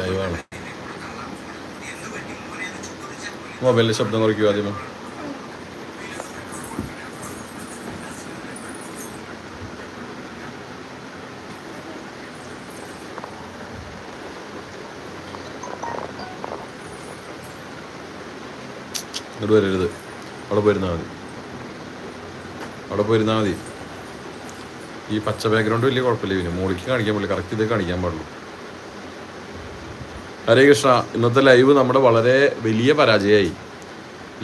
ലൈവാണ് മൊബൈലിന്റെ ശബ്ദം കുറയ്ക്കുക ആദ്യമേ. ഇങ്ങോട്ട് വരരുത്. അവിടെ പോയിരുന്നാൽ മതി. അവിടെ പോയിരുന്നാൽ മതി. ഈ പച്ച ബാക്ക്ഗ്രൗണ്ട് വലിയ കുഴപ്പമില്ല പിന്നെ മോളിക്ക് കാണിക്കാൻ പാടില്ല കറക്റ്റ് ഇതേ കാണിക്കാൻ പാടുള്ളൂ. ഹരേ കൃഷ്ണ ഇന്നത്തെ ലൈവ് നമ്മുടെ വളരെ വലിയ പരാജയമായി.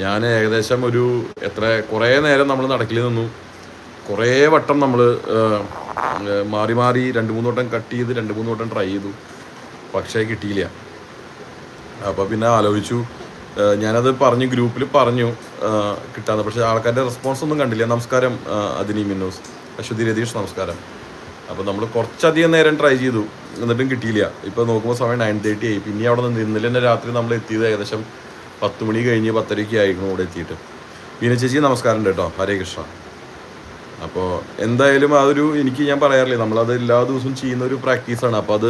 ഞാൻ ഏകദേശം ഒരു എത്ര കുറേ നേരം നമ്മൾ നടക്കിൽ നിന്നു. കുറേ വട്ടം നമ്മൾ മാറി മാറി രണ്ട് മൂന്ന് വട്ടം കട്ട് ചെയ്ത് രണ്ട് മൂന്ന് വട്ടം ട്രൈ ചെയ്തു. പക്ഷേ കിട്ടിയില്ല. അപ്പോൾ പിന്നെ ആലോചിച്ചു. ഞാനത് പറഞ്ഞു ഗ്രൂപ്പിൽ പറഞ്ഞു കിട്ടാതെ. പക്ഷേ ആൾക്കാരുടെ റെസ്പോൺസ് ഒന്നും കണ്ടില്ല. നമസ്കാരം അതിനി മിന്നോസ്. അശ്വതി രതീഷ് നമസ്കാരം. അപ്പോൾ നമ്മൾ കുറച്ചധികം നേരം ട്രൈ ചെയ്തു. എന്നിട്ടും കിട്ടിയില്ല. ഇപ്പോൾ നോക്കുമ്പോൾ സമയം നയൻ തേർട്ടി ആയി. പിന്നെ അവിടെ നിന്ന് ഇന്നലെ തന്നെ രാത്രി നമ്മൾ എത്തിയത് ഏകദേശം പത്ത് മണി കഴിഞ്ഞ് പത്തരയ്ക്ക് ആയിരുന്നു ഇവിടെ എത്തിയിട്ട്. ബീന ചേച്ചി നമസ്കാരം കേട്ടോ. ഹരേ കൃഷ്ണ. അപ്പോൾ എന്തായാലും അതൊരു എനിക്ക് ഞാൻ പറയാറില്ലേ നമ്മളത് എല്ലാ ദിവസവും ചെയ്യുന്ന ഒരു പ്രാക്ടീസാണ് അപ്പോൾ അത്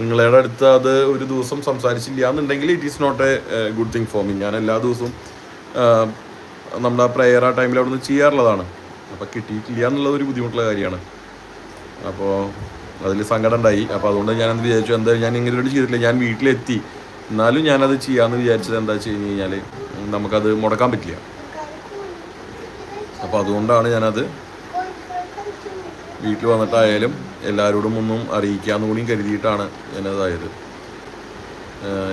നിങ്ങളുടെ അടുത്ത് അത് ഒരു ദിവസം സംസാരിച്ചില്ല എന്നുണ്ടെങ്കിൽ it is not a good thing for me ഞാൻ എല്ലാ ദിവസവും നമ്മുടെ ആ പ്രെയർ ആ ടൈമിൽ അവിടെ നിന്ന് ചെയ്യാറുള്ളതാണ്. അപ്പോൾ കിട്ടിയിട്ടില്ല എന്നുള്ളത് ഒരു ബുദ്ധിമുട്ടുള്ള കാര്യമാണ്. അപ്പോൾ അതിൽ സങ്കടം ഉണ്ടായി അപ്പോൾ അതുകൊണ്ട് ഞാനത് വിചാരിച്ചു എന്തായാലും ഞാൻ ഇങ്ങനെ ചെയ്തിട്ടില്ല ഞാൻ വീട്ടിലെത്തി. എന്നാലും ഞാനത് ചെയ്യാമെന്ന് വിചാരിച്ചത് എന്താ വെച്ച് കഴിഞ്ഞ് കഴിഞ്ഞാൽ നമുക്കത് മുടക്കാൻ പറ്റില്ല. അപ്പോൾ അതുകൊണ്ടാണ് ഞാനത് വീട്ടിൽ വന്നിട്ടായാലും എല്ലാവരോടും ഒന്നും അറിയിക്കാമെന്ന് കൂടിയും കരുതിയിട്ടാണ് ഞാനതായത്.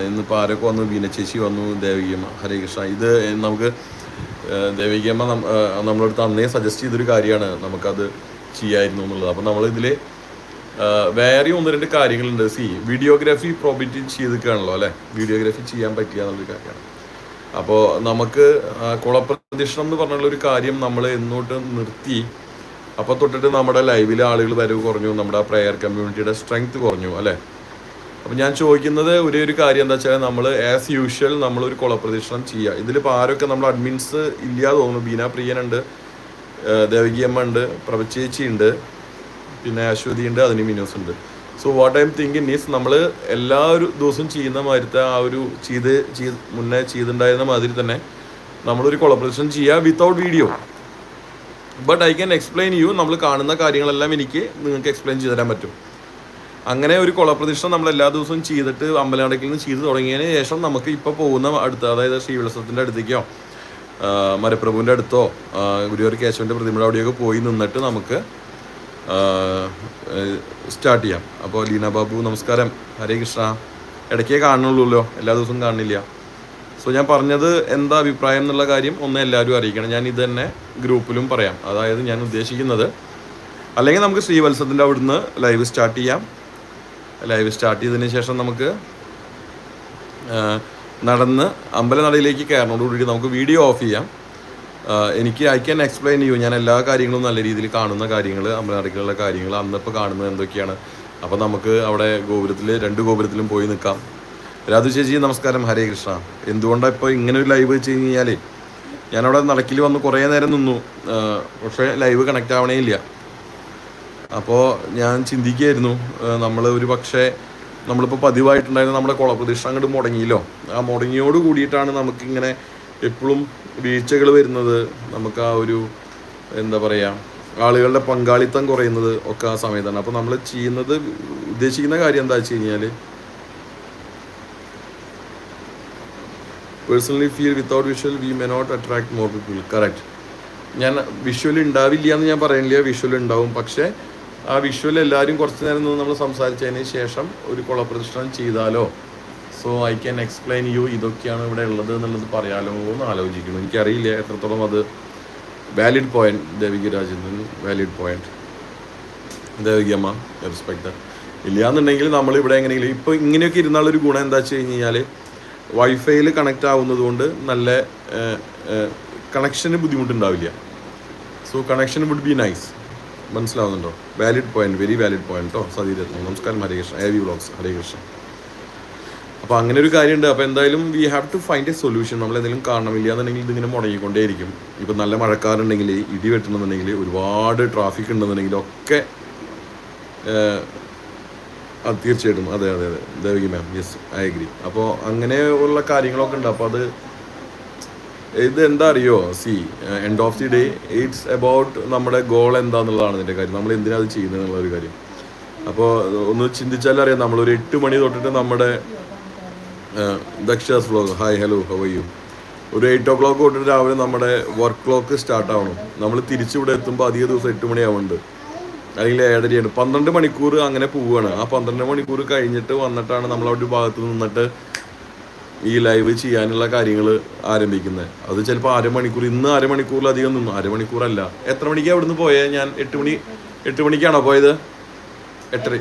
ഇന്നിപ്പോൾ ആരൊക്കെ വന്നു? ബീനച്ചേച്ചി വന്നു ദേവികമ്മ ഹരേ കൃഷ്ണ ഇത് നമുക്ക് ദേവികമ്മ നം- ഏഹ് നമ്മളടുത്ത് അന്നേ സജസ്റ്റ് ചെയ്തൊരു കാര്യമാണ്. നമുക്കത് ചെയ്യായിരുന്നു എന്നുള്ളത്. അപ്പം നമ്മളിതിൽ വേറെ ഒന്ന് രണ്ട് കാര്യങ്ങളുണ്ട്. സി വീഡിയോഗ്രാഫി പ്രോബിറ്റ് ചെയ്തിരിക്കുകയാണല്ലോ അല്ലേ? വീഡിയോഗ്രാഫി ചെയ്യാൻ പറ്റിയ എന്നുള്ളൊരു കാര്യമാണ്. അപ്പോൾ നമുക്ക് കുളപ്രദക്ഷിണം എന്ന് പറഞ്ഞുള്ള ഒരു കാര്യം നമ്മൾ എന്നോട്ട് നിർത്തി. അപ്പോൾ തൊട്ടിട്ട് നമ്മുടെ ലൈവിൽ ആളുകൾ വരവ് കുറഞ്ഞു നമ്മുടെ പ്രെയർ കമ്മ്യൂണിറ്റിയുടെ സ്ട്രെങ്ത് കുറഞ്ഞു അല്ലേ? അപ്പം ഞാൻ ചോദിക്കുന്നത് ഒരേ ഒരു കാര്യം എന്താ വെച്ചാൽ നമ്മൾ ആസ് യൂഷ്വൽ നമ്മളൊരു കുളപ്രദക്ഷിണം ചെയ്യുക ഇതിലിപ്പോൾ ആരൊക്കെ നമ്മൾ അഡ്മിൻസ് ഇല്ലാതെ തോന്നുന്നു? ബീന പ്രിയനുണ്ട് ദേവകിയമ്മ ഉണ്ട് പ്രഭചേച്ചി ഉണ്ട് പിന്നെ അശ്വതി ഉണ്ട് അതിന് മിനോസ് ഉണ്ട് so what I'm thinking is നമ്മൾ എല്ലാ ഒരു ദിവസവും ചെയ്യുന്ന മാതിരത്തെ ആ ഒരു ചെയ്ത് ചെയ്ത് മുന്നേ ചെയ്തിട്ടുണ്ടായിരുന്ന മാതിരി തന്നെ നമ്മളൊരു കൊളബറേഷൻ ചെയ്യുക without video but I can explain you നമ്മൾ കാണുന്ന കാര്യങ്ങളെല്ലാം എനിക്ക് നിങ്ങൾക്ക് എക്സ്പ്ലെയിൻ ചെയ്തു തരാൻ പറ്റും. അങ്ങനെ ഒരു കൊളപ്രതിഷ്ഠ നമ്മൾ എല്ലാ ദിവസവും ചെയ്തിട്ട് അമ്പലനടക്കിൽ നിന്ന് ചെയ്ത് തുടങ്ങിയതിന് ശേഷം നമുക്ക് ഇപ്പോൾ പോകുന്ന അടുത്ത് അതായത് ശ്രീവിളസത്തിന്റെ അടുത്തേക്കോ മരപ്രഭുവിന്റെ അടുത്തോ ഗുരുവർ കേശവന്റെ പ്രതിമയുടെ അവിടെയൊക്കെ പോയി നിന്നിട്ട് നമുക്ക് സ്റ്റാർട്ട് ചെയ്യാം. അപ്പോൾ ലീന ബാബു നമസ്കാരം. ഹരേ കൃഷ്ണ. ഇടയ്ക്കേ കാണുള്ളൂല്ലോ എല്ലാ ദിവസവും കാണുന്നില്ല. സോ ഞാൻ പറഞ്ഞത് എന്താ അഭിപ്രായം എന്നുള്ള കാര്യം ഒന്ന് എല്ലാവരും അറിയിക്കണം. ഞാൻ ഇത് തന്നെ ഗ്രൂപ്പിലും പറയാം. അതായത് ഞാൻ ഉദ്ദേശിക്കുന്നത് അല്ലെങ്കിൽ നമുക്ക് ശ്രീവത്സത്തിന്റെ അവിടുന്ന് ലൈവ് സ്റ്റാർട്ട് ചെയ്യാം. ലൈവ് സ്റ്റാർട്ട് ചെയ്തതിന് ശേഷം നമുക്ക് നടന്ന് അമ്പലനടയിലേക്ക് കയറണോടുകൂടി നമുക്ക് വീഡിയോ ഓഫ് ചെയ്യാം. എനിക്ക് ഐ ക്യാൻ എക്സ്പ്ലെയിൻ ചെയ്യൂ ഞാൻ എല്ലാ കാര്യങ്ങളും നല്ല രീതിയിൽ കാണുന്ന കാര്യങ്ങൾ അമ്പലനടയ്ക്കുള്ള കാര്യങ്ങൾ അന്നിപ്പോൾ കാണുന്നത് എന്തൊക്കെയാണ്. അപ്പോൾ നമുക്ക് അവിടെ ഗോപുരത്തിൽ രണ്ട് ഗോപുരത്തിലും പോയി നിൽക്കാം. രാധു ചേച്ചി നമസ്കാരം. ഹരേ കൃഷ്ണ. എന്തുകൊണ്ടാണ് ഇപ്പോൾ ഇങ്ങനെ ഒരു ലൈവ് വെച്ച് കഴിഞ്ഞാൽ ഞാനവിടെ നടക്കിൽ വന്ന് കുറേ നേരം നിന്നു. പക്ഷേ ലൈവ് കണക്റ്റ് ആവണേ ഇല്ല. അപ്പോൾ ഞാൻ ചിന്തിക്കുകയായിരുന്നു നമ്മൾ ഒരു പക്ഷേ നമ്മളിപ്പോൾ പതിവായിട്ടുണ്ടായിരുന്ന നമ്മുടെ കുളപ്രതീക്ഷ അങ്ങോട്ട് മുടങ്ങിയല്ലോ. ആ മുടങ്ങിയോട് കൂടിയിട്ടാണ് നമുക്കിങ്ങനെ എപ്പോഴും വീഴ്ചകൾ വരുന്നത്. നമുക്ക് ആ ഒരു എന്താ പറയുക ആളുകളുടെ പങ്കാളിത്തം കുറയുന്നത് ഒക്കെ ആ സമയത്താണ്. അപ്പോൾ നമ്മൾ ചെയ്യുന്നത് ഉദ്ദേശിക്കുന്ന കാര്യം എന്താ വെച്ച് കഴിഞ്ഞാൽ personally feel without visual we may not attract more people correct ഞാൻ വിഷ്വൽ ഉണ്ടാവില്ല എന്ന് ഞാൻ പറയുന്നില്ല വിഷ്വൽ ഉണ്ടാവും. പക്ഷേ ആ വിഷ്വൽ എല്ലാവരും കുറച്ച് നേരം നിന്ന് നമ്മൾ സംസാരിച്ചതിന് ശേഷം ഒരു കുളപ്രദർശനം ചെയ്താലോ? So I can explain you ഇതൊക്കെയാണ് ഇവിടെ ഉള്ളത് എന്നുള്ളത് പറയാലോ എന്ന് ആലോചിക്കുന്നു. എനിക്കറിയില്ല എത്രത്തോളം അത് valid point Devika Rajendran valid point ദേവികമ്മ respect ഇല്ല എന്നുണ്ടെങ്കിൽ നമ്മൾ ഇവിടെ എങ്ങനെയെങ്കിലും ഇപ്പോൾ ഇങ്ങനെയൊക്കെ ഇരുന്നാലൊരു ഗുണം എന്താ വെച്ച് കഴിഞ്ഞ് കഴിഞ്ഞാൽ വൈഫൈയിൽ കണക്ട് ആവുന്നത് കൊണ്ട് നല്ല കണക്ഷന് ബുദ്ധിമുട്ടുണ്ടാവില്ല. So connection would be nice മനസ്സിലാവുന്നുണ്ടോ? Valid point very valid point കേട്ടോ സതീരത്നം നമസ്കാരം Harikrishnan Krishna. A V vlogs Hare Krishna. അപ്പോൾ അങ്ങനെ ഒരു കാര്യമുണ്ട്. അപ്പോൾ എന്തായാലും we have to find a solution നമ്മൾ എന്തെങ്കിലും കാണണമില്ല എന്നുണ്ടെങ്കിൽ ഇതിങ്ങനെ മുടങ്ങിക്കൊണ്ടേയിരിക്കും. ഇപ്പം നല്ല മഴക്കാരുണ്ടെങ്കിൽ ഇടി വെട്ടണമെന്നുണ്ടെങ്കിൽ ഒരുപാട് ട്രാഫിക് ഉണ്ടെന്നുണ്ടെങ്കിൽ ഒക്കെ അത് തീർച്ചയായിട്ടും. അതെ അതെ അതെ. Devaki ma'am yes I agree അപ്പോൾ അങ്ങനെ ഉള്ള കാര്യങ്ങളൊക്കെ ഉണ്ട്. അപ്പോൾ അത് ഇത് എന്താ അറിയോ C end of the day it's about നമ്മുടെ ഗോൾ എന്താന്നുള്ളതാണ് ഇതിന്റെ കാര്യം. നമ്മൾ എന്തിനാ അത് ചെയ്യുന്നത് എന്നുള്ളൊരു കാര്യം. അപ്പോൾ ഒന്ന് ചിന്തിച്ചാൽ അറിയാം നമ്മളൊരു എട്ട് മണി തൊട്ടിട്ട് നമ്മുടെ Dakshas vlog hi hello how you ഒരു എയ്റ്റ് ഓ ക്ലോക്ക് തൊട്ടിട്ട് രാവിലെ നമ്മുടെ വർക്ക് ക്ലോക്ക് സ്റ്റാർട്ട് ആവണം. നമ്മൾ തിരിച്ചിവിടെ എത്തുമ്പോൾ അധിക ദിവസം എട്ട് മണിയാവുന്നുണ്ട് അല്ലെങ്കിൽ ഏഴരയാണ്. പന്ത്രണ്ട് മണിക്കൂർ അങ്ങനെ പോവുകയാണ് ആ പന്ത്രണ്ട് മണിക്കൂർ കഴിഞ്ഞിട്ട് വന്നിട്ടാണ് നമ്മൾ അവിടെ ഭാഗത്ത് നിന്നിട്ട് ഈ ലൈവ് ചെയ്യാനുള്ള കാര്യങ്ങൾ ആരംഭിക്കുന്നത് അത് ചിലപ്പോൾ അരമണിക്കൂർ ഇന്ന് അരമണിക്കൂറിലധികം നിന്നു. അരമണിക്കൂറല്ല. എത്ര മണിക്കാണ് അവിടുന്ന് പോയത് ഞാൻ എട്ട് മണി എട്ട് മണിക്കാണോ പോയത്? എട്ടര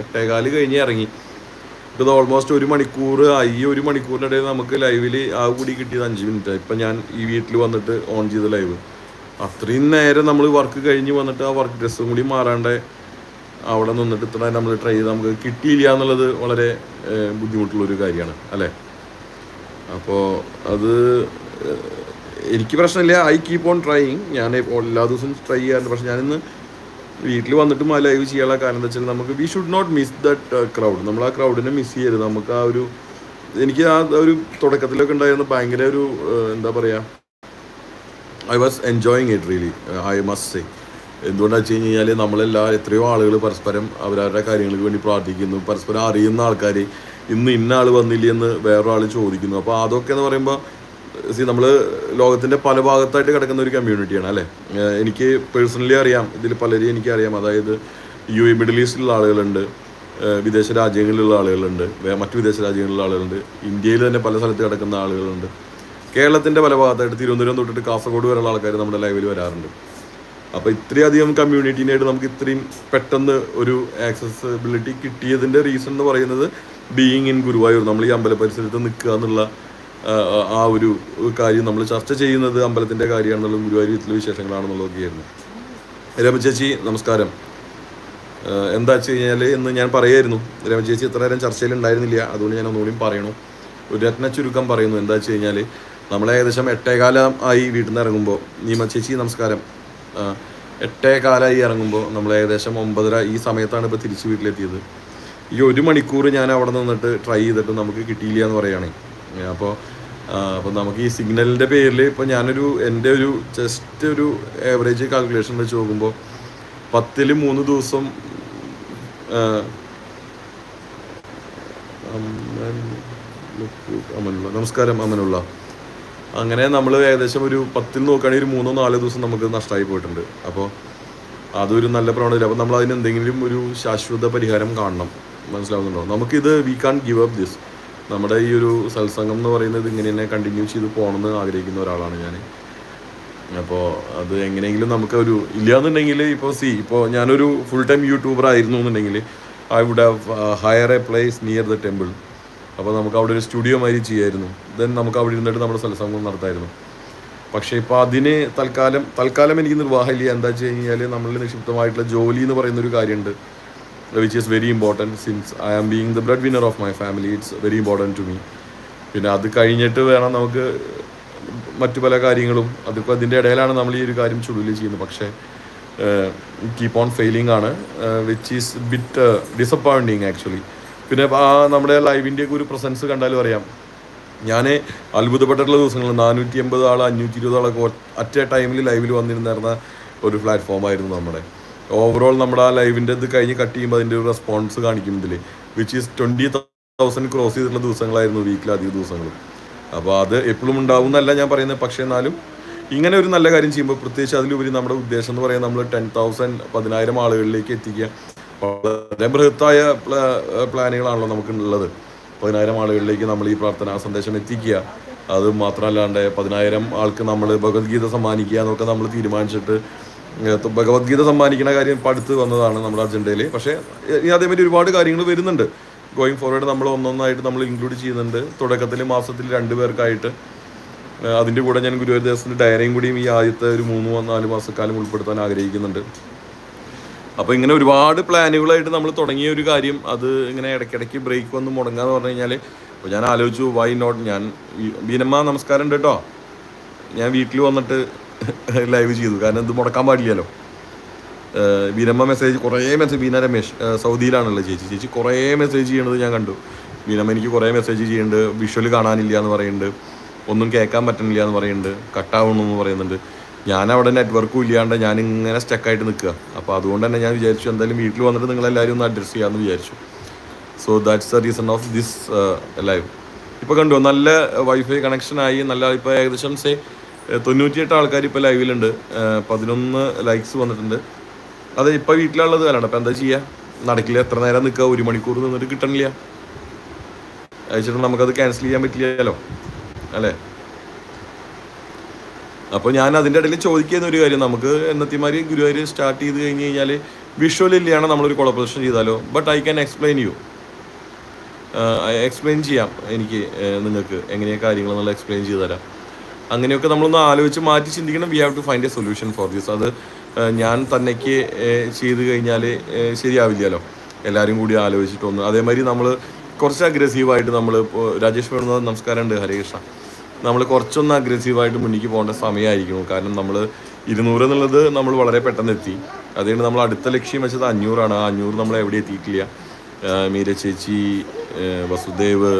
എട്ടേകാൽ കഴിഞ്ഞ് ഇറങ്ങി. ഇപ്പോൾ ഓൾമോസ്റ്റ് ഒരു മണിക്കൂർ ആയി. ഒരു മണിക്കൂറിന്റെ ഇടയിൽ നമുക്ക് ലൈവിൽ ആ കൂടി കിട്ടിയത് അഞ്ച് മിനിറ്റ്. ഇപ്പം ഞാൻ ഈ വീട്ടിൽ വന്നിട്ട് ഓൺ ചെയ്ത ലൈവ് അത്രയും നേരം നമ്മൾ വർക്ക് കഴിഞ്ഞ് വന്നിട്ട് ആ വർക്ക് ഡ്രസ്സും കൂടി മാറാണ്ട് അവിടെ നിന്നിട്ട് ഇത്ര നമ്മൾ ട്രൈ ചെയ്ത് നമുക്ക് കിട്ടിയില്ല എന്നുള്ളത് വളരെ ബുദ്ധിമുട്ടുള്ളൊരു കാര്യമാണ്. അല്ലേ? അപ്പോൾ അത് എനിക്ക് പ്രശ്നമില്ല. ഐ കീപ്പ് ഓൺ ട്രൈയിങ് ഞാൻ എല്ലാ ദിവസവും ട്രൈ ചെയ്യാറുണ്ട്. പക്ഷെ ഞാനിന്ന് വീട്ടിൽ വന്നിട്ടും ആ ലൈവ് ചെയ്യാനുള്ള കാരണം എന്താ വെച്ചാൽ നമുക്ക് we should not miss that crowd നമ്മൾ ആ ക്രൗഡിനെ മിസ് ചെയ്യരുത്. നമുക്ക് ആ ഒരു എനിക്ക് ആ ഒരു തുടക്കത്തിലൊക്കെ ഉണ്ടായിരുന്ന ഭയങ്കര ഒരു എന്താ പറയുക I was enjoying it really I must say എന്തുകൊണ്ടാണ് വെച്ച് കഴിഞ്ഞ് കഴിഞ്ഞാൽ നമ്മളെല്ലാ എത്രയോ ആളുകൾ പരസ്പരം അവരവരുടെ കാര്യങ്ങൾക്ക് വേണ്ടി പ്രാർത്ഥിക്കുന്നു. പരസ്പരം അറിയുന്ന ആൾക്കാർ ഇന്ന് ഇന്ന ആൾ വന്നില്ലെന്ന് വേറൊരാൾ ചോദിക്കുന്നു. അപ്പോൾ അതൊക്കെ എന്ന് പറയുമ്പോൾ സി നമ്മൾ ലോകത്തിന്റെ പല ഭാഗത്തായിട്ട് കിടക്കുന്ന ഒരു കമ്മ്യൂണിറ്റിയാണ് അല്ലേ? എനിക്ക് പേഴ്സണലി അറിയാം ഇതിൽ പലരെയും എനിക്കറിയാം. അതായത് യു എ മിഡിൽ ഈസ്റ്റിലുള്ള ആളുകളുണ്ട് വിദേശ രാജ്യങ്ങളിലുള്ള ആളുകളുണ്ട് മറ്റ് വിദേശ രാജ്യങ്ങളിലുള്ള ആളുകളുണ്ട് ഇന്ത്യയിൽ തന്നെ പല സ്ഥലത്ത് കിടക്കുന്ന ആളുകളുണ്ട്. കേരളത്തിന്റെ പല ഭാഗത്തായിട്ട് തിരുവനന്തപുരം തൊട്ടിട്ട് കാസർഗോഡ് വരെയുള്ള ആൾക്കാർ നമ്മുടെ ലൈവിൽ വരാറുണ്ട്. അപ്പോൾ ഇത്രയധികം കമ്മ്യൂണിറ്റീനായിട്ട് നമുക്ക് ഇത്രയും പെട്ടെന്ന് ഒരു ആക്സസിബിലിറ്റി കിട്ടിയതിന്റെ റീസൺ എന്ന് പറയുന്നത് ബീയിങ് ഇൻ ഗുരുവായൂർ നമ്മൾ ഈ അമ്പല പരിസരത്ത് നിൽക്കുക എന്നുള്ള ആ, ഒരു കാര്യം നമ്മൾ ചർച്ച ചെയ്യുന്നത് അമ്പലത്തിന്റെ കാര്യമാണെന്നുള്ളത് ഗുരുവായൂർ വീട്ടിലെ വിശേഷങ്ങളാണെന്നുള്ളതൊക്കെയായിരുന്നു രമ ചേച്ചി നമസ്കാരം. എന്താ വെച്ച് കഴിഞ്ഞാൽ എന്ന് ഞാൻ പറയായിരുന്നു രമ ചേച്ചി ഇത്ര നേരം ചർച്ചയിൽ ഉണ്ടായിരുന്നില്ല അതുകൊണ്ട് ഞാൻ ഒന്നുകൂടി പറയണു. ഒരു രത്ന ചുരുക്കം പറയുന്നു എന്താ വെച്ച് കഴിഞ്ഞാൽ നമ്മൾ ഏകദേശം എട്ടേകാലം ആയി വീട്ടിൽ നിന്ന് ഇറങ്ങുമ്പോൾ നീമ ചേച്ചി നമസ്കാരം. എട്ടേകാലമായി ഇറങ്ങുമ്പോൾ നമ്മൾ ഏകദേശം ഒമ്പതര ഈ സമയത്താണ് ഇപ്പോൾ തിരിച്ച് വീട്ടിലെത്തിയത്. ഈ ഒരു മണിക്കൂർ ഞാൻ അവിടെ നിന്നിട്ട് ട്രൈ ചെയ്തിട്ട് നമുക്ക് കിട്ടിയില്ല എന്ന് പറയുകയാണെങ്കിൽ അപ്പോൾ അപ്പോൾ നമുക്ക് ഈ സിഗ്നലിന്റെ പേരിൽ ഇപ്പോൾ ഞാനൊരു എന്റെ ഒരു ജസ്റ്റ് ഒരു ആവറേജ് കാൽക്കുലേഷൻ വെച്ച് നോക്കുമ്പോൾ പത്തിൽ മൂന്ന് ദിവസം അമനുള്ള നമസ്കാരം അമനുള്ള. അങ്ങനെ നമ്മൾ ഏകദേശം ഒരു പത്തിൽ നോക്കുകയാണെങ്കിൽ ഒരു മൂന്നോ നാലോ ദിവസം നമുക്ക് നഷ്ടമായി പോയിട്ടുണ്ട്. അപ്പോൾ അതൊരു നല്ല പ്രവണത അപ്പോൾ നമ്മൾ അതിന് എന്തെങ്കിലും ഒരു ശാശ്വത പരിഹാരം കാണണം. മനസ്സിലാവുന്നുണ്ടോ? നമുക്കിത് we can give up this നമ്മുടെ ഈ ഒരു സത്സംഗം എന്ന് പറയുന്നത് ഇങ്ങനെ തന്നെ കണ്ടിന്യൂ ചെയ്ത് പോകണമെന്ന് ആഗ്രഹിക്കുന്ന ഒരാളാണ് ഞാൻ അപ്പോൾ അത് എങ്ങനെയെങ്കിലും നമുക്കൊരു ഇല്ലയെന്നുണ്ടെങ്കിൽ ഇപ്പോൾ സി ഇപ്പോൾ ഞാനൊരു ഫുൾ ടൈം യൂട്യൂബർ ആയിരുന്നു എന്നുണ്ടെങ്കിൽ I would have hire a place near the temple അപ്പോൾ നമുക്ക് അവിടെ ഒരു സ്റ്റുഡിയോ മാതിരി ചെയ്യായിരുന്നു. ദെൻ നമുക്ക് അവിടെ ഇരുന്നിട്ട് നമ്മുടെ സത്സംഗം നടത്തായിരുന്നു. പക്ഷേ ഇപ്പോൾ അതിന് തൽക്കാലം തൽക്കാലം എനിക്ക് നിർവാഹമില്ല. എന്താ വെച്ച് കഴിഞ്ഞാൽ നമ്മളിൽ നിക്ഷിപ്തമായിട്ടുള്ള ജോലി എന്ന് പറയുന്ന ഒരു കാര്യമുണ്ട്. Which is very important since I am being the breadwinner of my family it's very important to me പിന്നെ അത് കഴിഞ്ഞിട്ട് വേണം നമുക്ക് മറ്റു പല കാര്യങ്ങളും അതിപ്പോൾ അതിന്റെ ഇടയിലാണ് നമ്മൾ ഈ ഒരു കാര്യം ചുടുലി ചെയ്യുന്നത്. പക്ഷേ കീപ്പ് ഓൺ ഫെയിലിംഗ് ആണ് which is bit disappointing actually പിന്നെ ആ നമ്മുടെ ലൈവിന്റെ ഒക്കെ ഒരു പ്രസൻസ് കണ്ടാലും അറിയാം. ഞാൻ അത്ഭുതപ്പെട്ടിട്ടുള്ള ദിവസങ്ങൾ നാനൂറ്റി എൺപത് ആൾ അഞ്ഞൂറ്റി ഇരുപത് ആളൊക്കെ അറ്റ് എ ടൈമിൽ ലൈവിൽ വന്നിരുന്നിരുന്ന ഒരു പ്ലാറ്റ്ഫോമായിരുന്നു നമ്മുടെ. ഓവറോൾ നമ്മുടെ ആ ലൈവിന്റെ ഇത് കഴിഞ്ഞ് കട്ട് ചെയ്യുമ്പോൾ അതിന്റെ ഒരു റെസ്പോൺസ് കാണിക്കും ഇതിൽ which is twenty thousand cross ചെയ്തിട്ടുള്ള ദിവസങ്ങളായിരുന്നു വീക്കിലെ അധികം ദിവസങ്ങൾ അപ്പോൾ അത് എപ്പോഴും ഉണ്ടാവും എന്നല്ല ഞാൻ പറയുന്നത് പക്ഷേ എന്നാലും ഇങ്ങനെ ഒരു നല്ല കാര്യം ചെയ്യുമ്പോൾ പ്രത്യേകിച്ച് അതിലുപരി നമ്മുടെ ഉദ്ദേശം എന്ന് പറയുന്നത് നമ്മൾ ടെൻ തൗസൻഡ് പതിനായിരം ആളുകളിലേക്ക് എത്തിക്കുക. വളരെ ബൃഹത്തായ പ്ലാനുകളാണല്ലോ നമുക്കുള്ളത്. പതിനായിരം ആളുകളിലേക്ക് നമ്മൾ ഈ പ്രാർത്ഥനാ സന്ദേശം എത്തിക്കുക. അത് മാത്രമല്ലാണ്ട് പതിനായിരം ആൾക്ക് നമ്മൾ ഭഗവത്ഗീത സമ്മാനിക്കുക എന്നൊക്കെ നമ്മൾ തീരുമാനിച്ചിട്ട് ഭഗവത്ഗീത സമ്മാനിക്കുന്ന കാര്യം ഇപ്പം അടുത്ത് വന്നതാണ് നമ്മുടെ അജണ്ടയിൽ പക്ഷേ ഇനി അതേമാതിരി ഒരുപാട് കാര്യങ്ങൾ വരുന്നുണ്ട്. ഗോയിങ് ഫോർവേഡ് നമ്മൾ ഒന്നൊന്നായിട്ട് നമ്മൾ ഇൻക്ലൂഡ് ചെയ്യുന്നുണ്ട്. തുടക്കത്തിൽ മാസത്തിൽ രണ്ട് പേർക്കായിട്ട്. അതിന്റെ കൂടെ ഞാൻ ഗുരുവായൂർ ദേവസ്വത്തിന്റെ ഡയറിയും കൂടിയും ഈ ആദ്യത്തെ ഒരു മൂന്ന് നാല് മാസക്കാലം ഉൾപ്പെടുത്താൻ ആഗ്രഹിക്കുന്നുണ്ട്. അപ്പോൾ ഇങ്ങനെ ഒരുപാട് പ്ലാനുകളായിട്ട് നമ്മൾ തുടങ്ങിയ ഒരു കാര്യം അത് ഇങ്ങനെ ഇടയ്ക്കിടയ്ക്ക് ബ്രേക്ക് വന്ന് മുടങ്ങാന്ന് പറഞ്ഞു കഴിഞ്ഞാൽ അപ്പോൾ ഞാൻ ആലോചിച്ചു വൈ നോട്ട് ഞാൻ ബീനമ്മ നമസ്കാരം ഉണ്ട് കേട്ടോ. ഞാൻ വീട്ടിൽ വന്നിട്ട് ലൈവ് ചെയ്തു. കാരണം ഇത് മുടക്കാൻ പാടില്ലല്ലോ. വീനമ്മ മെസ്സേജ് കുറേ മെസ്സേജ് വീന രമേശ് സൗദിയിലാണല്ലോ ചേച്ചി. ചേച്ചി കുറേ മെസ്സേജ് ചെയ്യണത് ഞാൻ കണ്ടു. വീരമ്മ എനിക്ക് കുറേ മെസ്സേജ് ചെയ്യുന്നുണ്ട് വിഷ്വൽ കാണാനില്ല എന്ന് പറയുന്നുണ്ട്. ഒന്നും കേൾക്കാൻ പറ്റണില്ല എന്ന് പറയുന്നുണ്ട്. കട്ടാവണം എന്ന് പറയുന്നുണ്ട്. ഞാൻ അവിടെ നെറ്റ്വർക്കും ഇല്ലാണ്ട് ഞാൻ ഇങ്ങനെ സ്റ്റക്കായിട്ട് നിൽക്കുക. അപ്പോൾ അതുകൊണ്ട് തന്നെ ഞാൻ വിചാരിച്ചു എന്തായാലും വീട്ടിൽ വന്നിട്ട് നിങ്ങളെല്ലാവരും ഒന്ന് അഡ്രസ്സ് ചെയ്യാമെന്ന് വിചാരിച്ചു. So that's the reason of this live ഇപ്പോൾ കണ്ടു നല്ല വൈഫൈ കണക്ഷനായി നല്ല ഇപ്പോൾ ഏകദേശം സേ തൊണ്ണൂറ്റിയെട്ട് ആൾക്കാർ ഇപ്പോൾ ലൈവിലുണ്ട് പതിനൊന്ന് ലൈക്സ് വന്നിട്ടുണ്ട്. അത് ഇപ്പോൾ വീട്ടിലുള്ളത് അല്ലാണ്ട് അപ്പോൾ എന്താ ചെയ്യുക നടക്കില്ല. എത്ര നേരം നിൽക്കുക ഒരു മണിക്കൂർ നിന്നിട്ട് കിട്ടണില്ല. അയച്ചിട്ട് നമുക്കത് ക്യാൻസൽ ചെയ്യാൻ പറ്റില്ലല്ലോ. അല്ലേ? അപ്പോൾ ഞാൻ അതിന്റെ ഇടയിൽ ചോദിക്കുന്ന ഒരു കാര്യം. നമുക്ക് എന്നത്തിമാര് ഗുരുവായൂർ സ്റ്റാർട്ട് ചെയ്ത് കഴിഞ്ഞ് കഴിഞ്ഞാൽ വിഷ്വൽ ഇല്ലയാണ് നമ്മളൊരു കൊളപ്രേഷൻ ചെയ്താലോ? But I can explain you explain ചെയ്യാം എനിക്ക് നിങ്ങൾക്ക് എങ്ങനെയാണ് കാര്യങ്ങൾ നല്ല എക്സ്പ്ലെയിൻ ചെയ്തു തരാം. അങ്ങനെയൊക്കെ നമ്മളൊന്ന് ആലോചിച്ച് മാറ്റി ചിന്തിക്കണം. We have to find a solution for this അത് ഞാൻ തന്നേക്ക് ചെയ്ത് കഴിഞ്ഞാൽ ശരിയാവില്ലല്ലോ. എല്ലാവരും കൂടി ആലോചിച്ചിട്ടൊന്ന്. അതേമാതിരി നമ്മൾ കുറച്ച് അഗ്രസീവായിട്ട് നമ്മൾ ഇപ്പോൾ രാജേഷ് നമസ്കാരം ഉണ്ട് ഹരേകൃഷ്ണ നമ്മൾ കുറച്ചൊന്ന് അഗ്രസീവായിട്ട് മുന്നിക്ക് പോകേണ്ട സമയമായിരിക്കും കാരണം നമ്മൾ ഇരുന്നൂറ് എന്നുള്ളത് നമ്മൾ വളരെ പെട്ടെന്ന് എത്തി. അതുകൊണ്ട് നമ്മൾ അടുത്ത ലക്ഷ്യം വെച്ചത് അഞ്ഞൂറാണ്. ആ അഞ്ഞൂറ് നമ്മൾ എവിടെ എത്തിയിട്ടില്ല. മീര ചേച്ചി വസുദേവ്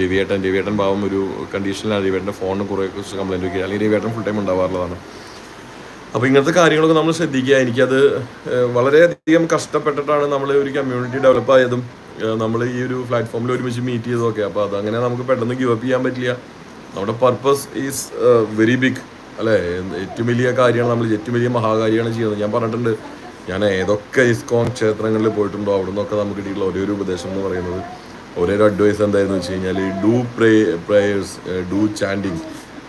രവിയേട്ടൻ രവിയേട്ടൻ ഭാവം ഒരു കണ്ടീഷനിലാണ് രവിയേട്ടന്റെ ഫോണിന് കുറേ കുറച്ച് കംപ്ലൈന്റ് ഒക്കെ. അല്ലെങ്കിൽ രവിയേട്ടൻ ഫുൾ ടൈം ഉണ്ടാവാറുള്ളതാണ്. അപ്പോൾ ഇങ്ങനത്തെ കാര്യങ്ങളൊക്കെ നമ്മൾ ശ്രദ്ധിക്കുക. എനിക്കത് വളരെയധികം കഷ്ടപ്പെട്ടിട്ടാണ് നമ്മൾ ഒരു കമ്മ്യൂണിറ്റി ഡെവലപ്പ് ആയതും നമ്മൾ ഈ ഒരു പ്ലാറ്റ്ഫോമിൽ ഒരുമിച്ച് മീറ്റ് ചെയ്തതൊക്കെ. അപ്പോൾ അതങ്ങനെ നമുക്ക് പെട്ടെന്ന് ഗിവ് അപ്പ് ചെയ്യാൻ പറ്റില്ല. നമ്മുടെ പർപ്പസ് ഈസ് വെരി ബിഗ് അല്ലേ? ഏറ്റവും വലിയ കാര്യമാണ് നമ്മൾ ഏറ്റവും വലിയ മഹാകാര്യമാണ് ചെയ്യുന്നത്. ഞാൻ പറഞ്ഞിട്ടുണ്ട് ഞാൻ ഏതൊക്കെ ഇസ്കോൺ ക്ഷേത്രങ്ങളിൽ പോയിട്ടുണ്ടോ അവിടെ നിന്നൊക്കെ നമുക്ക് കിട്ടിയിട്ടുള്ള ഒരേ ഒരു ഉപദേശം എന്ന് പറയുന്നത്. ഒരേ അഡ്വൈസ് എന്തായിരുന്നു വെച്ച് കഴിഞ്ഞാൽ do pray prayers do chanting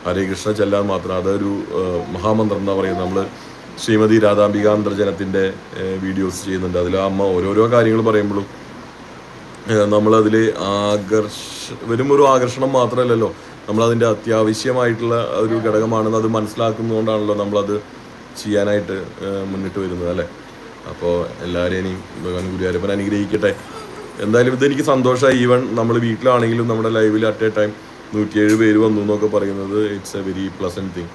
Hare Krishna ചെല്ലാൻ മാത്രം. അതൊരു ഏഹ്, മഹാമന്ത്രം എന്താ പറയുന്നത്. നമ്മൾ ശ്രീമതി രാധാംബികാന്തർജനത്തിന്റെ വീഡിയോസ് ചെയ്യുന്നുണ്ട്. അതിൽ അമ്മ ഓരോരോ കാര്യങ്ങൾ പറയുമ്പോഴും ഏഹ് നമ്മളതിൽ ആകർഷ വെറും ഒരു ആകർഷണം മാത്രമല്ലല്ലോ. നമ്മളതിന്റെ അത്യാവശ്യമായിട്ടുള്ള ഒരു ഘടകമാണെന്ന് അത് മനസ്സിലാക്കുന്നതുകൊണ്ടാണല്ലോ നമ്മളത് ചെയ്യാനായിട്ട് മുന്നിട്ട് വരുന്നത് അല്ലേ? അപ്പോൾ എല്ലാവരെയും ഭഗവാൻ ഗുരുവായൂരപ്പൻ അനുഗ്രഹിക്കട്ടെ. എന്തായാലും ഇതെനിക്ക് സന്തോഷമായി ഈവൻ നമ്മൾ വീട്ടിലാണെങ്കിലും നമ്മുടെ ലൈവിൽ അറ്റ് എ ടൈം നൂറ്റിയേഴ് പേര് വന്നു എന്നൊക്കെ പറയുന്നത് it's a very pleasant thing.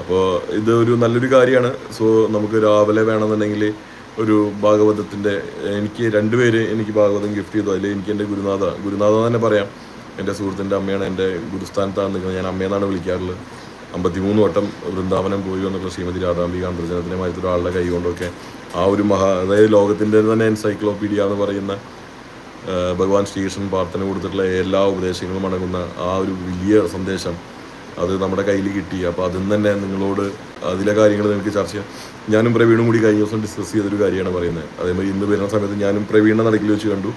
അപ്പോൾ ഇത് ഒരു നല്ലൊരു കാര്യമാണ്. സോ നമുക്ക് രാവിലെ വേണമെന്നുണ്ടെങ്കിൽ ഒരു ഭാഗവതത്തിന്റെ എനിക്ക് രണ്ടുപേര് എനിക്ക് ഭാഗവതം ഗിഫ്റ്റ് ചെയ്തു. അതിൽ എനിക്ക് എന്റെ ഗുരുനാഥ ഗുരുനാഥ തന്നെ പറയാം. എന്റെ സുഹൃത്തിന്റെ അമ്മയാണ് എന്റെ ഗുരുസ്ഥാനത്താണ് നിൽക്കുന്നത്. ഞാൻ അമ്മയെന്നാണ് വിളിക്കാറുള്ളത്. അമ്പത്തിമൂന്ന് വട്ടം വൃന്ദാവനം പോയി വന്നിട്ടുള്ള ശ്രീമതി രാധാംബിക അന്തർജനത്തിനെ മാറ്റി ഒരാളുടെ കൈ കൊണ്ടൊക്കെ ആ ഒരു മഹാ അതായത് ലോകത്തിന്റെ തന്നെ എൻസൈക്ലോപീഡിയ എന്ന് പറയുന്ന ഭഗവാൻ ശ്രീകൃഷ്ണൻ പ്രാർത്ഥന കൊടുത്തിട്ടുള്ള എല്ലാ ഉപദേശങ്ങളും അടങ്ങുന്ന ആ ഒരു വലിയ സന്ദേശം അത് നമ്മുടെ കയ്യിൽ കിട്ടി. അപ്പോൾ അതിൽ തന്നെ നിങ്ങളോട് അതിലെ കാര്യങ്ങൾ നിങ്ങൾക്ക് ചർച്ച ചെയ്യാം. ഞാനും പ്രവീണും കൂടി കഴിഞ്ഞ ദിവസം ഡിസ്കസ് ചെയ്തൊരു കാര്യമാണ് പറയുന്നത്. അതേമാതിരി ഇന്ന് വരുന്ന സമയത്ത് ഞാനും പ്രവീണ നടക്കിൽ വെച്ച് കണ്ടു.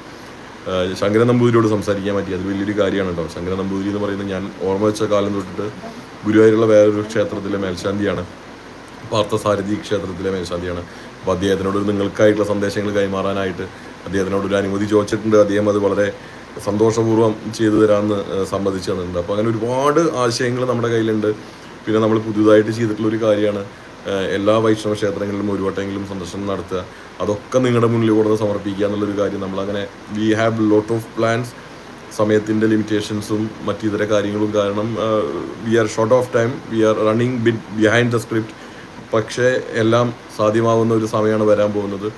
ശങ്കര നമ്പൂതിരിയോട് സംസാരിക്കാൻ പറ്റി. അത് വലിയൊരു കാര്യമാണ് കേട്ടോ. ശങ്കര നമ്പൂതിരി എന്ന് പറയുന്നത് ഞാൻ ഓർമ്മ വെച്ച കാലം തൊട്ടിട്ട് ഗുരുവായൂരുള്ള വേറൊരു ക്ഷേത്രത്തിലെ മേൽശാന്തിയാണ്. പാർത്ഥസാരഥി ക്ഷേത്രത്തിലെ മേൽശാന്തിയാണ്. അപ്പോൾ അദ്ദേഹത്തിനോട് നിങ്ങൾക്കായിട്ടുള്ള സന്ദേശങ്ങൾ കൈമാറാനായിട്ട് അദ്ദേഹത്തിനോട് ഒരു അനുമതി ചോദിച്ചിട്ടുണ്ട്. അദ്ദേഹം അത് വളരെ സന്തോഷപൂർവം ചെയ്തു തരാമെന്ന് സമ്മതിച്ചു തന്നിട്ടുണ്ട് അപ്പോൾ അങ്ങനെ ഒരുപാട് ആശയങ്ങൾ നമ്മുടെ കയ്യിലുണ്ട്. പിന്നെ നമ്മൾ പുതുതായിട്ട് ചെയ്തിട്ടുള്ള ഒരു കാര്യമാണ് എല്ലാ വൈഷ്ണവ ക്ഷേത്രങ്ങളിലും ഒരു വട്ടമെങ്കിലും സന്ദർശനം നടത്തുക. അതൊക്കെ നിങ്ങളുടെ മുന്നിൽ കൊണ്ടുവന്ന് സമർപ്പിക്കുക എന്നുള്ളൊരു കാര്യം നമ്മളങ്ങനെ we have lot of plans സമയത്തിന്റെ ലിമിറ്റേഷൻസും മറ്റു ഇതര കാര്യങ്ങളും കാരണം we are short of time we are running bit behind the script പക്ഷേ എല്ലാം സാധ്യമാവുന്ന ഒരു സമയമാണ് വരാൻ പോകുന്നത്.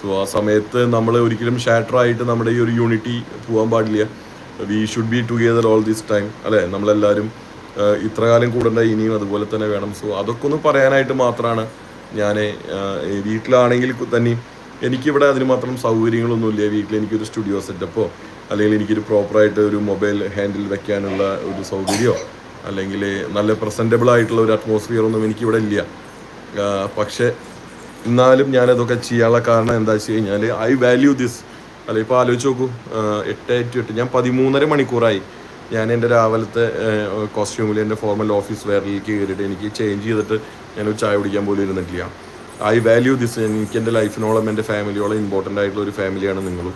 സോ ആ സമയത്ത് നമ്മൾ ഒരിക്കലും ഷാറ്ററായിട്ട് നമ്മുടെ ഈ ഒരു യൂണിറ്റി പോകാൻ പാടില്ല. We should be together all this time അല്ലേ? നമ്മളെല്ലാവരും ഇത്രകാലം ഇത്ര കാലം കൂടേണ്ട ഇനിയും അതുപോലെ തന്നെ വേണം. സോ അതൊക്കെ ഒന്ന് പറയാനായിട്ട് മാത്രമാണ് ഞാൻ വീട്ടിലാണെങ്കിൽ തന്നെ എനിക്കിവിടെ അതിന് മാത്രം സൗകര്യങ്ങളൊന്നുമില്ല. വീട്ടിൽ എനിക്കൊരു സ്റ്റുഡിയോ സെറ്റപ്പോ അല്ലെങ്കിൽ എനിക്കൊരു പ്രോപ്പറായിട്ട് ഒരു മൊബൈൽ ഹാൻഡിൽ വെക്കാനുള്ള ഒരു സൗകര്യമോ അല്ലെങ്കിൽ നല്ല പ്രസന്റബിൾ ആയിട്ടുള്ള ഒരു അറ്റ്മോസ്ഫിയർ ഒന്നും എനിക്കിവിടെ ഇല്ല. പക്ഷേ എന്നാലും ഞാനതൊക്കെ ചെയ്യാനുള്ള കാരണം എന്താ വെച്ച് കഴിഞ്ഞാൽ ഐ വാല്യൂ ദിസ് അല്ല ഇപ്പോൾ ആലോചിച്ച് നോക്കൂ. എട്ട് ടു എട്ട്. ഞാൻ പതിമൂന്നര മണിക്കൂറായി. ഞാൻ എന്റെ രാവിലത്തെ കോസ്റ്റ്യൂമിൽ എന്റെ ഫോർമൽ ഓഫീസ് വെയറിലേക്ക് കയറിയിട്ട് എനിക്ക് ചേഞ്ച് ചെയ്തിട്ട് ഞാനൊരു ചായ കുടിക്കാൻ പോലും ഇരുന്നിട്ടില്ല. ഐ വാല്യൂ ദിസ് എനിക്ക് എന്റെ ലൈഫിനോളം എന്റെ ഫാമിലിയോളം ഇമ്പോർട്ടന്റ് ആയിട്ടുള്ള ഒരു ഫാമിലിയാണ് നിങ്ങളും.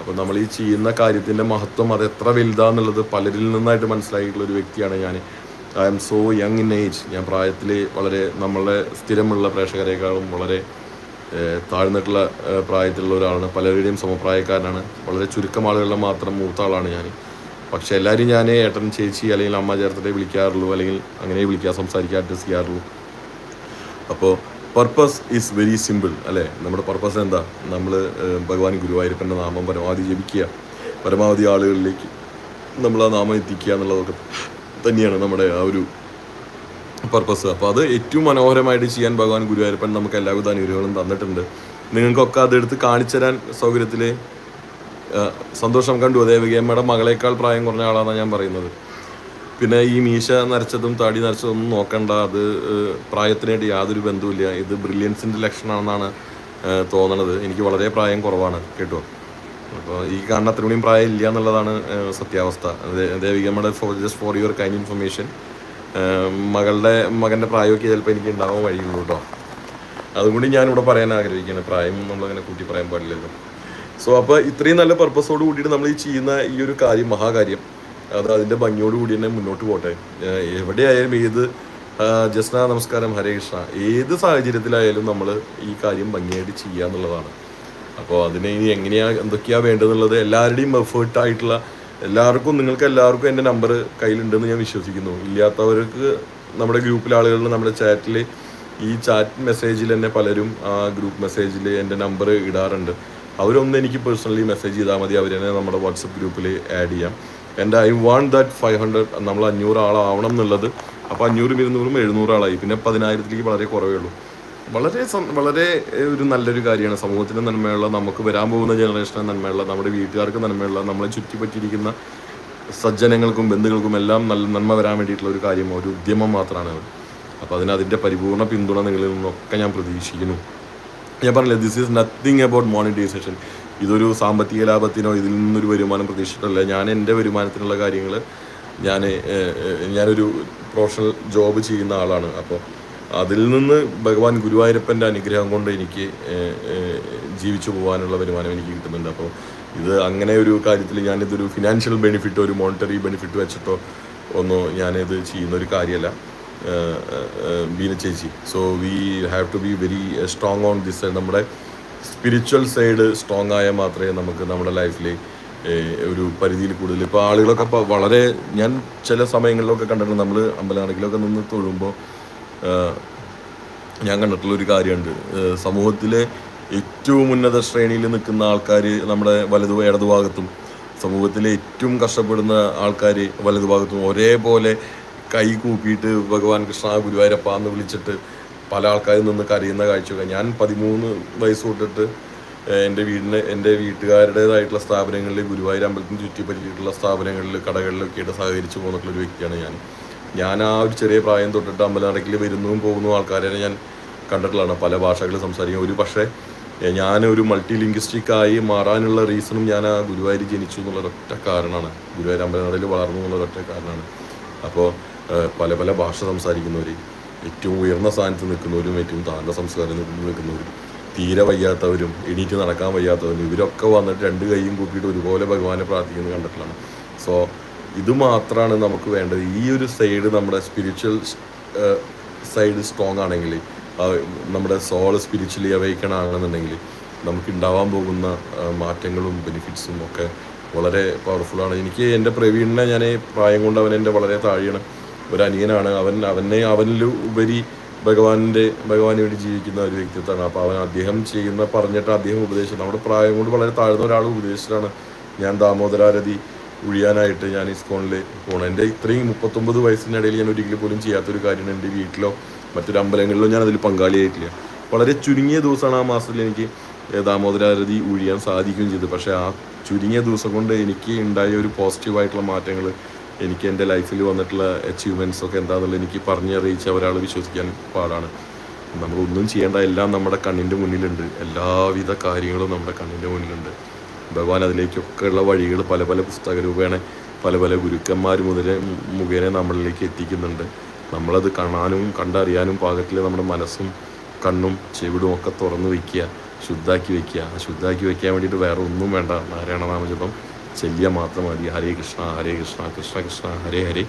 അപ്പോൾ നമ്മൾ ഈ ചെയ്യുന്ന കാര്യത്തിന്റെ മഹത്വം അത് എത്ര വലുതാന്നുള്ളത് പലരിൽ നിന്നായിട്ട് മനസ്സിലാക്കിയിട്ടുള്ള ഒരു വ്യക്തിയാണ് ഞാൻ I'm so young in age ഞാൻ പ്രായത്തിൽ വളരെ നമ്മളെ സ്ഥിരമുള്ള പ്രേക്ഷകരെക്കാളും വളരെ താഴ്ന്നിട്ടുള്ള പ്രായത്തിലുള്ള ഒരാളാണ്. പലരുടെയും സമപ്രായക്കാരനാണ്. വളരെ ചുരുക്കം ആളുകളുടെ മാത്രം മൂത്ത ആളാണ് ഞാൻ പക്ഷെ എല്ലാവരും ഞാൻ ഏട്ടൻ ചേച്ചി അല്ലെങ്കിൽ അമ്മ ചേർത്തിട്ടേ വിളിക്കാറുള്ളൂ. അല്ലെങ്കിൽ അങ്ങനെ വിളിക്കാൻ സംസാരിക്കുക അഡ്രസ് ചെയ്യാറുള്ളൂ. അപ്പോൾ പർപ്പസ് ഈസ് വെരി സിമ്പിൾ അല്ലേ? നമ്മുടെ പർപ്പസ് എന്താ? നമ്മൾ ഭഗവാൻ ഗുരുവായൂരപ്പന്റെ നാമം പരമാവധി ജപിക്കുക. പരമാവധി ആളുകളിലേക്ക് നമ്മൾ ആ നാമം എത്തിക്കുക എന്നുള്ളതൊക്കെ. തന്നെയാണ് നമ്മുടെ ആ ഒരു പർപ്പസ് അപ്പോൾ അത് ഏറ്റവും മനോഹരമായിട്ട് ചെയ്യാൻ ഭഗവാൻ ഗുരുവായൂരപ്പൻ നമുക്ക് എല്ലാവിധ അനുഗ്രഹങ്ങളും തന്നിട്ടുണ്ട്. നിങ്ങൾക്കൊക്കെ അതെടുത്ത് കാണിച്ചു തരാൻ സൗകര്യത്തിൽ സന്തോഷം കണ്ടു. ദേവികയമ്മയുടെ മകളേക്കാൾ പ്രായം കുറഞ്ഞ ആളാണെന്നാണ് ഞാൻ പറയുന്നത്. പിന്നെ ഈ മീശ നരച്ചതും താടി നരച്ചതൊന്നും നോക്കണ്ട. അത് പ്രായത്തിനായിട്ട് യാതൊരു ബന്ധവുമില്ല. ഇത് ബ്രില്യൻസിന്റെ ലക്ഷണമാണെന്നാണ് തോന്നണത്. എനിക്ക് വളരെ പ്രായം കുറവാണ്. കേട്ടോ? അപ്പോൾ ഈ കാണുന്ന അത്ര കൂടിയും പ്രായം ഇല്ല എന്നുള്ളതാണ് സത്യാവസ്ഥ. ദേവികമ്മയുടെ for just for your kind information മകളുടെ മകന്റെ പ്രായമൊക്കെ ചിലപ്പോൾ എനിക്ക് ഉണ്ടാവാൻ വഴിയുള്ളൂ കേട്ടോ അതുകൊണ്ട് ഞാനിവിടെ പറയാൻ ആഗ്രഹിക്കുകയാണ്. പ്രായം നമ്മളങ്ങനെ കൂട്ടി പറയാൻ പാടില്ലല്ലോ. സോ അപ്പോൾ ഇത്രയും നല്ല പർപ്പസോട് കൂടിയിട്ട് നമ്മൾ ഈ ചെയ്യുന്ന ഈ ഒരു കാര്യം മഹാകാര്യം അത് അതിന്റെ ഭംഗിയോട് കൂടി തന്നെ മുന്നോട്ട് പോട്ടെ. എവിടെയായാലും ഏത് ജസ്ന നമസ്കാരം ഹരേ കൃഷ്ണ ഏത് സാഹചര്യത്തിലായാലും നമ്മൾ ഈ കാര്യം ഭംഗിയായിട്ട് ചെയ്യുക എന്നുള്ളതാണ്. അപ്പോൾ അതിന് ഇനി എങ്ങനെയാണ് എന്തൊക്കെയാണ് വേണ്ടതെന്നുള്ളത് എല്ലാവരുടെയും എഫേർട്ടായിട്ടുള്ള എല്ലാവർക്കും നിങ്ങൾക്ക് എല്ലാവർക്കും എന്റെ നമ്പർ കയ്യിലുണ്ടെന്ന് ഞാൻ വിശ്വസിക്കുന്നു. ഇല്ലാത്തവർക്ക് നമ്മുടെ ഗ്രൂപ്പിലെ ആളുകളിൽ നമ്മുടെ ചാറ്റിൽ ഈ ചാറ്റ് മെസ്സേജിൽ തന്നെ പലരും ആ ഗ്രൂപ്പ് മെസ്സേജിൽ എന്റെ നമ്പർ ഇടാറുണ്ട്. അവരൊന്ന് എനിക്ക് പേഴ്സണലി മെസ്സേജ് ചെയ്താൽ മതി. അവരെന്നെ നമ്മുടെ വാട്സപ്പ് ഗ്രൂപ്പിൽ ആഡ് ചെയ്യാം. എന്റെ I want that five hundred നമ്മൾ അഞ്ഞൂറ് ആളാവണം എന്നുള്ളത്. അപ്പോൾ അഞ്ഞൂറും ഇരുന്നൂറും എഴുന്നൂറ് ആളായി. പിന്നെ പതിനായിരത്തിലേക്ക് വളരെ കുറവേ ഉള്ളൂ. വളരെ വളരെ ഒരു നല്ലൊരു കാര്യമാണ്. സമൂഹത്തിന് നന്മയുള്ള നമുക്ക് വരാൻ പോകുന്ന ജനറേഷന് നന്മയുള്ള നമ്മുടെ വീട്ടുകാർക്ക് നന്മയുള്ള നമ്മളെ ചുറ്റിപ്പറ്റിയിരിക്കുന്ന സജ്ജനങ്ങൾക്കും ബന്ധുക്കൾക്കും എല്ലാം നല്ല നന്മ വരാൻ വേണ്ടിയിട്ടുള്ള ഒരു കാര്യം ഒരു ഉദ്യമം മാത്രമാണ് അപ്പോൾ അതിന് അതിന്റെ പരിപൂർണ പിന്തുണ നിങ്ങളിൽ നിന്നൊക്കെ ഞാൻ പ്രതീക്ഷിക്കുന്നു. ഞാൻ പറഞ്ഞില്ല this is nothing about monetization ഇതൊരു സാമ്പത്തിക ലാഭത്തിനോ ഇതിൽ നിന്നൊരു വരുമാനം പ്രതീക്ഷിച്ചിട്ടല്ല. ഞാൻ എന്റെ വരുമാനത്തിനുള്ള കാര്യങ്ങൾ ഞാൻ ഞാനൊരു പ്രൊഫഷണൽ ജോബ് ചെയ്യുന്ന ആളാണ്. അപ്പോൾ അതിൽ നിന്ന് ഭഗവാൻ ഗുരുവായൂരപ്പന്റെ അനുഗ്രഹം കൊണ്ട് എനിക്ക് ജീവിച്ചു പോകാനുള്ള വരുമാനം എനിക്ക് കിട്ടുന്നുണ്ട്. അപ്പോൾ ഇത് അങ്ങനെ ഒരു കാര്യത്തിൽ ഞാനിതൊരു ഫിനാൻഷ്യൽ ബെനിഫിറ്റോ ഒരു മോണിറ്ററി ബെനിഫിറ്റ് വെച്ചിട്ടോ ഒന്നോ ഞാനിത് ചെയ്യുന്ന ഒരു കാര്യമല്ല ബീന ചേച്ചി. So we have to be very strong on this നമ്മുടെ സ്പിരിച്വൽ സൈഡ് സ്ട്രോങ് ആയാൽ മാത്രമേ നമുക്ക് നമ്മുടെ ലൈഫിൽ ഒരു പരിധിയിൽ കൂടുതൽ. ഇപ്പോൾ ആളുകളൊക്കെ വളരെ ഞാൻ ചില സമയങ്ങളിലൊക്കെ കണ്ടിട്ടുണ്ട്. നമ്മൾ അമ്പലനടക്കിലൊക്കെ നിന്ന് തൊഴുമ്പോൾ ഞാൻ കണ്ടിട്ടുള്ള ഒരു കാര്യമുണ്ട്. സമൂഹത്തിലെ ഏറ്റവും ഉന്നത ശ്രേണിയിൽ നിൽക്കുന്ന ആൾക്കാർ നമ്മുടെ വലതു ഇടതുഭാഗത്തും സമൂഹത്തിലെ ഏറ്റവും കഷ്ടപ്പെടുന്ന ആൾക്കാർ വലതുഭാഗത്തും ഒരേപോലെ കൈ കൂപ്പിയിട്ട് ഭഗവാൻ കൃഷ്ണ ഗുരുവായൂരപ്പ എന്ന് വിളിച്ചിട്ട് പല ആൾക്കാരിൽ നിന്ന് കരയുന്ന കാഴ്ചയൊക്കെ ഞാൻ പതിമൂന്ന് വയസ്സ് തൊട്ടിട്ട് എന്റെ വീടിന് എന്റെ വീട്ടുകാരുടേതായിട്ടുള്ള സ്ഥാപനങ്ങളിൽ ഗുരുവായൂർ അമ്പലത്തിന് ചുറ്റിപ്പറ്റിയിട്ടുള്ള സ്ഥാപനങ്ങളിൽ കടകളിലൊക്കെ ആയിട്ട് സഹകരിച്ചു പോന്നിട്ടുള്ള ഒരു വ്യക്തിയാണ് ഞാൻ. ഞാൻ ആ ഒരു ചെറിയ പ്രായം തൊട്ടിട്ട് അമ്പലനടക്കിൽ വരുന്നതും പോകുന്നതും ആൾക്കാരെ ഞാൻ കണ്ടിട്ടുള്ളതാണ്. പല ഭാഷകൾ സംസാരിക്കും. ഒരു പക്ഷേ ഞാൻ ഒരു മൾട്ടി ലിംഗ്വിസ്റ്റിക് ആയി മാറാനുള്ള റീസണും ഞാൻ ആ ഗുരുവായൂർ ജനിച്ചു എന്നുള്ള ഒറ്റ കാരണമാണ്. ഗുരുവായൂർ അമ്പലനടയിൽ വളർന്നു എന്നുള്ള ഒറ്റ കാരണമാണ് അപ്പോൾ പല പല ഭാഷ സംസാരിക്കുന്നവർ ഏറ്റവും ഉയർന്ന സ്ഥാനത്ത് നിൽക്കുന്നവരും ഏറ്റവും താഴ്ന്ന സംസ്കാരം നിൽക്കുന്നവരും തീരെ വയ്യാത്തവരും എണീറ്റ് നടക്കാൻ വയ്യാത്തവരും ഇവരൊക്കെ വന്നിട്ട് രണ്ട് കൈയും കൂട്ടിയിട്ട് ഒരുപോലെ ഭഗവാനെ പ്രാർത്ഥിക്കുന്നത് കണ്ടിട്ടുള്ളതാണ്. സോ ഇത് മാത്രമാണ് നമുക്ക് വേണ്ടത്. ഈ ഒരു സൈഡ് നമ്മുടെ സ്പിരിച്വൽ സൈഡ് സ്ട്രോങ് ആണെങ്കിൽ നമ്മുടെ സോൾ സ്പിരിച്വലി അവൈക്കൺ ആണെന്നുണ്ടെങ്കിൽ നമുക്ക് ഉണ്ടാവാൻ പോകുന്ന മാറ്റങ്ങളും ബെനിഫിറ്റ്സും ഒക്കെ വളരെ പവർഫുള്ളാണ് എനിക്ക് എന്റെ പ്രവീണിനെ ഞാൻ പ്രായം കൊണ്ട് അവൻ എന്റെ വളരെ താഴെയാണ്. ഒരു അനിയനാണ്. അവൻ അവനെ അവനിൽ ഉപരി ഭഗവാന്റെ ഭഗവാന് വേണ്ടി ജീവിക്കുന്ന ഒരു വ്യക്തിത്വമാണ്. അപ്പോൾ അവൻ അദ്ദേഹം ചെയ്യുന്ന പറഞ്ഞിട്ട് അദ്ദേഹം ഉപദേശിച്ചു നമ്മുടെ പ്രായം കൊണ്ട് വളരെ താഴ്ന്ന ഒരാൾ ഉപദേശിച്ചിട്ടാണ് ഞാൻ ദാമോദരാരതി ഒഴിയാനായിട്ട് ഞാൻ ഇസ്കോണിൽ പോകണം എന്റെ ഇത്രയും മുപ്പത്തൊമ്പത് വയസ്സിനിടയിൽ ഞാൻ ഒരിക്കലും പോലും ചെയ്യാത്തൊരു കാര്യമാണ് എന്റെ വീട്ടിലോ മറ്റൊരു അമ്പലങ്ങളിലോ ഞാൻ അതിൽ പങ്കാളിയായിട്ടില്ല. വളരെ ചുരുങ്ങിയ ദിവസമാണ് ആ മാസത്തിൽ എനിക്ക് ദാമോദരാരതി ഒഴിയാൻ സാധിക്കുകയും ചെയ്തു പക്ഷേ ആ ചുരുങ്ങിയ ദിവസം കൊണ്ട് എനിക്ക് ഉണ്ടായ ഒരു പോസിറ്റീവായിട്ടുള്ള മാറ്റങ്ങൾ എനിക്ക് എന്റെ ലൈഫിൽ വന്നിട്ടുള്ള അച്ചീവ്മെന്റ്സ് ഒക്കെ എന്താണെന്നുള്ളത് എനിക്ക് പറഞ്ഞറിയിച്ച ഒരാൾ വിശ്വസിക്കാൻ പാടാണ്. നമ്മളൊന്നും ചെയ്യേണ്ട എല്ലാം നമ്മുടെ കണ്ണിന്റെ മുന്നിലുണ്ട്. എല്ലാവിധ കാര്യങ്ങളും നമ്മുടെ കണ്ണിന്റെ മുന്നിലുണ്ട്. ഭഗവാൻ അതിലേക്കൊക്കെയുള്ള വഴികൾ പല പല പുസ്തക രൂപേണ പല പല ഗുരുക്കന്മാർ മുതലേ മുഖേന നമ്മളിലേക്ക് എത്തിക്കുന്നുണ്ട്. നമ്മളത് കാണാനും കണ്ടറിയാനും പാകത്തിൽ നമ്മുടെ മനസ്സും കണ്ണും ചെവിടും ഒക്കെ തുറന്നു വയ്ക്കുക ശുദ്ധാക്കി വയ്ക്കുക ആ ശുദ്ധാക്കി വയ്ക്കാൻ വേണ്ടിയിട്ട് വേറെ ഒന്നും വേണ്ട. നാരായണ നാമജപം ചെല്ലിയ മാത്രം മതി. ഹരേ കൃഷ്ണ ഹരേ കൃഷ്ണ കൃഷ്ണ കൃഷ്ണ ഹരേ ഹരേ.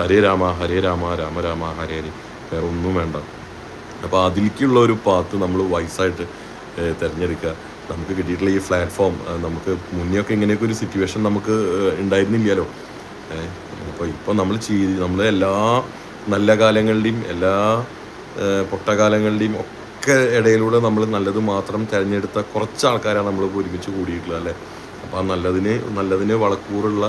ഹരേ രാമ ഹരേ രാമ രാമ രാമ ഹരേ ഹരേ. വേറെ ഒന്നും വേണ്ട. അപ്പോൾ അതിലേക്കുള്ള ഒരു പാത്ത് നമ്മൾ വയസ്സായിട്ട് തിരഞ്ഞെടുക്കുക. നമുക്ക് കിട്ടിയിട്ടുള്ള ഈ പ്ലാറ്റ്ഫോം നമുക്ക് മുന്നെയൊക്കെ ഇങ്ങനെയൊക്കെ ഒരു സിറ്റുവേഷൻ നമുക്ക് ഉണ്ടായിരുന്നില്ലല്ലോ. അപ്പോൾ ഇപ്പോൾ നമ്മൾ ചെയ്ത് നമ്മൾ എല്ലാ നല്ല കാലങ്ങളുടെയും എല്ലാ പൊട്ടകാലങ്ങളുടെയും ഒക്കെ ഇടയിലൂടെ നമ്മൾ നല്ലത് മാത്രം തിരഞ്ഞെടുത്ത കുറച്ച് ആൾക്കാരാണ് നമ്മൾ ഒരുമിച്ച് കൂടിയിട്ടുള്ളത് അല്ലേ? അപ്പോൾ ആ നല്ലതിന് നല്ലതിന് വളക്കൂറുള്ള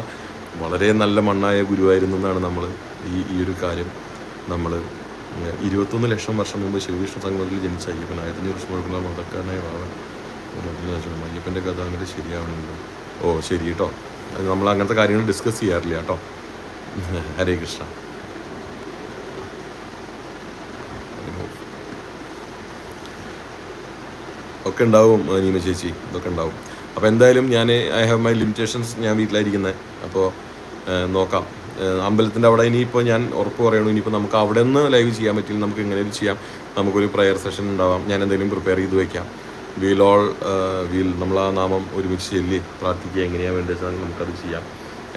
വളരെ നല്ല മണ്ണായ ഗുരുവായിരുന്നു എന്നാണ് നമ്മൾ ഈ ഈ ഒരു കാര്യം നമ്മൾ ഇരുപത്തൊന്ന് ലക്ഷം വർഷം മുമ്പ് ശിവവിഷ്ണു സംഗമത്തിൽ ജനിച്ച അയ്യപ്പൻ ആയിരത്തഞ്ഞൂറ് വർഷം മുഴുവൻ മതക്കാരനായ ഭാവൻ മയ്യപ്പന്റെ കഥ അങ്ങനെ ശരിയാവണമല്ലോ ഓ ശരി കേട്ടോ നമ്മൾ അങ്ങനത്തെ കാര്യങ്ങൾ ഡിസ്കസ് ചെയ്യാറില്ല കേട്ടോ ഹരേ കൃഷ്ണ. ഒക്കെ ഉണ്ടാവും നീമ ചേച്ചി. ഇതൊക്കെ ഉണ്ടാവും. അപ്പോൾ എന്തായാലും ഞാൻ ഐ ഹാവ് മൈ ലിമിറ്റേഷൻസ് ഞാൻ വീട്ടിലായിരിക്കുന്നത് അപ്പോൾ നോക്കാം. അമ്പലത്തിന്റെ അവിടെ ഇനിയിപ്പോൾ ഞാൻ ഉറപ്പ് പറയണു ഇനിയിപ്പോൾ നമുക്ക് അവിടെ നിന്ന് ലൈവ് ചെയ്യാൻ പറ്റില്ല നമുക്ക് എങ്ങനെയും ചെയ്യാം. നമുക്കൊരു പ്രയർ സെഷൻ ഉണ്ടാവാം. ഞാൻ എന്തെങ്കിലും പ്രിപ്പയർ ചെയ്ത് വെക്കാം. വീൽ ഓൾ വീൽ നമ്മൾ ആ നാമം ഒരുമിച്ച് ചൊല്ലി പ്രാർത്ഥിക്കുക. എങ്ങനെയാണ് വേണ്ടത് വെച്ചാൽ നമുക്കത് ചെയ്യാം.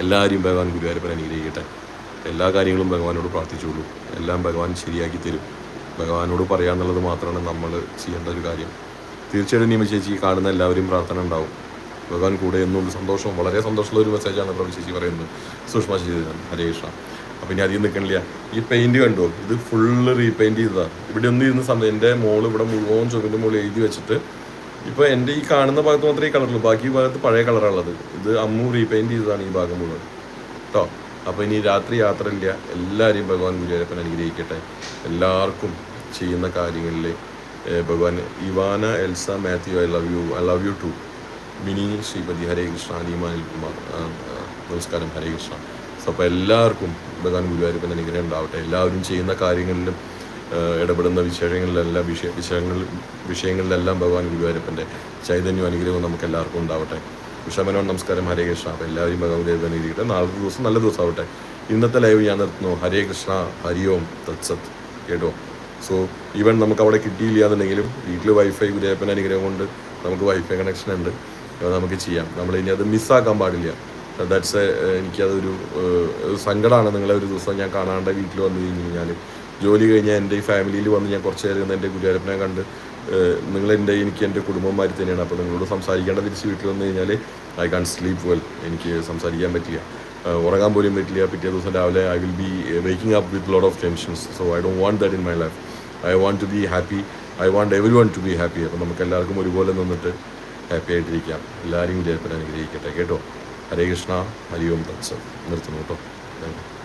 എല്ലാവരെയും ഭഗവാൻ ഗുരുവായൂരപ്പൻ അനുഗ്രഹിക്കട്ടെ. എല്ലാ കാര്യങ്ങളും ഭഗവാനോട് പ്രാർത്ഥിച്ചോളൂ. എല്ലാം ഭഗവാൻ ശരിയാക്കി തരും ഭഗവാനോട് പറയാന്നുള്ളത് മാത്രമാണ് നമ്മൾ ചെയ്യേണ്ട ഒരു കാര്യം. തീർച്ചയായിട്ടും നിയമ ചേച്ചി കാണുന്ന എല്ലാവരും പ്രാർത്ഥന ഉണ്ടാവും. ഭഗവാൻ കൂടെ എന്നുള്ള സന്തോഷം വളരെ സന്തോഷമുള്ള ഒരു മെസ്സേജാണ് പ്രഭു ചേച്ചി പറയുന്നത്. സുഷമ ചേച്ചി ഹരേ കൃഷ്ണ. അപ്പം ഇനി അധികം നിൽക്കണില്ല ഈ പെയിന്റ് കണ്ടോ? ഇത് ഫുള്ള് റീപെയിന്റ് ചെയ്തതാണ് ഇവിടെ ഒന്നും ഇരുന്ന സമയം എന്റെ മോൾ ഇവിടെ മുഴുവൻ ചുവന്റെ മുകളിൽ എഴുതി വെച്ചിട്ട് ഇപ്പോൾ എന്റെ ഈ കാണുന്ന ഭാഗത്ത് മാത്രമേ ഈ കളറുള്ളൂ. ബാക്കി ഭാഗത്ത് പഴയ കളറാണുള്ളത്. ഇത് അമ്മു റീപെയിന്റ് ചെയ്തതാണ് ഈ ഭാഗം മുഴുവൻ. കേട്ടോ അപ്പോൾ ഇനി രാത്രി യാത്രയില്ല എല്ലാവരെയും ഭഗവാൻ ഗുരുവായൂരപ്പൻ അനുഗ്രഹിക്കട്ടെ. എല്ലാവർക്കും ചെയ്യുന്ന കാര്യങ്ങളിൽ ഭഗവാൻ Ivana Elsa Mathew I love you I love you too. Mini Sreepathi Hare Krishna അനിമാനിൽ Kumar നമസ്കാരം. ഹരേ കൃഷ്ണ. അപ്പോൾ എല്ലാവർക്കും ഭഗവാൻ ഗുരുവായൂരപ്പൻ അനുഗ്രഹം ഉണ്ടാവട്ടെ. എല്ലാവരും ചെയ്യുന്ന കാര്യങ്ങളിലും ഇടപെടുന്ന വിഷയങ്ങളിലെല്ലാം വിഷയ വിഷയങ്ങളിൽ വിഷയങ്ങളിലെല്ലാം ഭഗവാൻ ഗുരുവായൂരപ്പന്റെ ചൈതന്യം അനുഗ്രഹവും നമുക്ക് എല്ലാവർക്കും ഉണ്ടാവട്ടെ. വിഷമനോ നമസ്കാരം. ഹരേ കൃഷ്ണ. അപ്പോൾ എല്ലാവരും ഭഗവാൻ ദേവൻ ഇരിക്കട്ടെ നാളത്തെ ദിവസം നല്ല ദിവസമാവട്ടെ. ഇന്നത്തെ ലൈവ് ഞാൻ നിർത്തുന്നു. ഹരേ കൃഷ്ണ. ഹരി ഓം. തത്സത് കേട്ടോ? സോ ഈവൻ നമുക്ക് അവിടെ കിട്ടിയില്ല എന്നുണ്ടെങ്കിലും വീട്ടിൽ വൈഫൈ ഗുരുവായപ്പൻ അനുഗ്രഹം കൊണ്ട് നമുക്ക് വൈഫൈ കണക്ഷൻ ഉണ്ട്. നമുക്ക് ചെയ്യാം. നമ്മൾ ഇനി അത് മിസ്സാക്കാൻ പാടില്ല. ദാറ്റ്സ് എനിക്കതൊരു സങ്കടമാണ് നിങ്ങളെ ഒരു ദിവസം ഞാൻ കാണാണ്ട് വീട്ടിൽ വന്നു കഴിഞ്ഞ് കഴിഞ്ഞാൽ ജോലി കഴിഞ്ഞാൽ എന്റെ ഈ ഫാമിലിയിൽ വന്ന് ഞാൻ കുറച്ച് നേരം എന്റെ ഗുരുവായൂരപ്പനെ കണ്ട് നിങ്ങൾ എന്റെ എനിക്ക് എന്റെ കുടുംബന്മാർ തന്നെയാണ്. അപ്പോൾ നിങ്ങളോട് സംസാരിക്കേണ്ട തിരിച്ച് വീട്ടിൽ വന്നു കഴിഞ്ഞാൽ ഐ കാൺ സ്ലീപ്പ് വെൽ എനിക്ക് സംസാരിക്കാൻ പറ്റില്ല. ഉറങ്ങാൻ പോലും പറ്റില്ല. പിറ്റേ ദിവസം രാവിലെ I will be waking up with lot of tensions so I don't want that in my life I want to be happy I want everyone to be happy അപ്പോൾ നമുക്ക് എല്ലാവർക്കും ഒരുപോലെ നിന്നിട്ട് ഹാപ്പി ആയിട്ടിരിക്കാം. എല്ലാവരും വിജയപ്പൻ അനുഗ്രഹിക്കട്ടെ. കേട്ടോ? ഹരേ കൃഷ്ണ. ഹരി ഓം തത്സം. നിർത്തുന്നു കേട്ടോ. Thank you